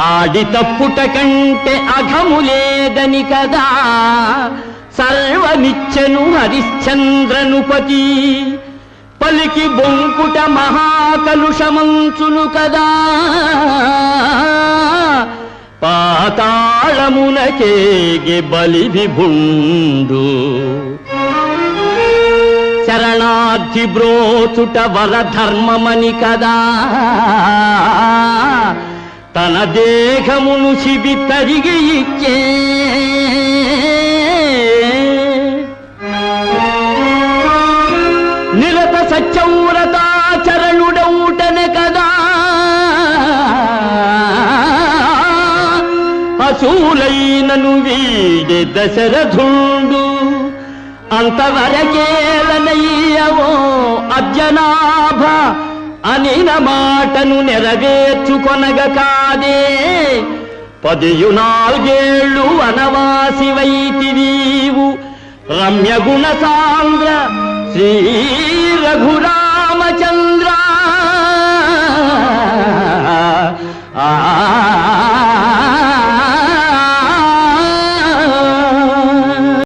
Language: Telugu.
ఆడి తప్పుట కంటే అఘము లేదని కదా. సర్వనిచ్చను హరిశ్చంద్రనుపతి. పలికి బొంకుట మహాకలుషమంచును కదా. పాతాళమునకేగి బలి విభుండు శరణార్థి బ్రోచుట వరధర్మమని కదా. తన దేహమును శిబి తరిగి ఇచ్చే నిరత సత్యవ్రతాచరణుడౌటనే కదా. అసూలైనను వీడే దశరథుండు. అంతవరకేలనయ్యవో అర్జనాభ అనిన మాటను నెరవేర్చుకొనగ కాదే. పదియు నాలుగేళ్ళు వనవాసి వైతిరీవు రమ్య గుణ సాంద్ర శ్రీ రఘురామచంద్ర. ఆ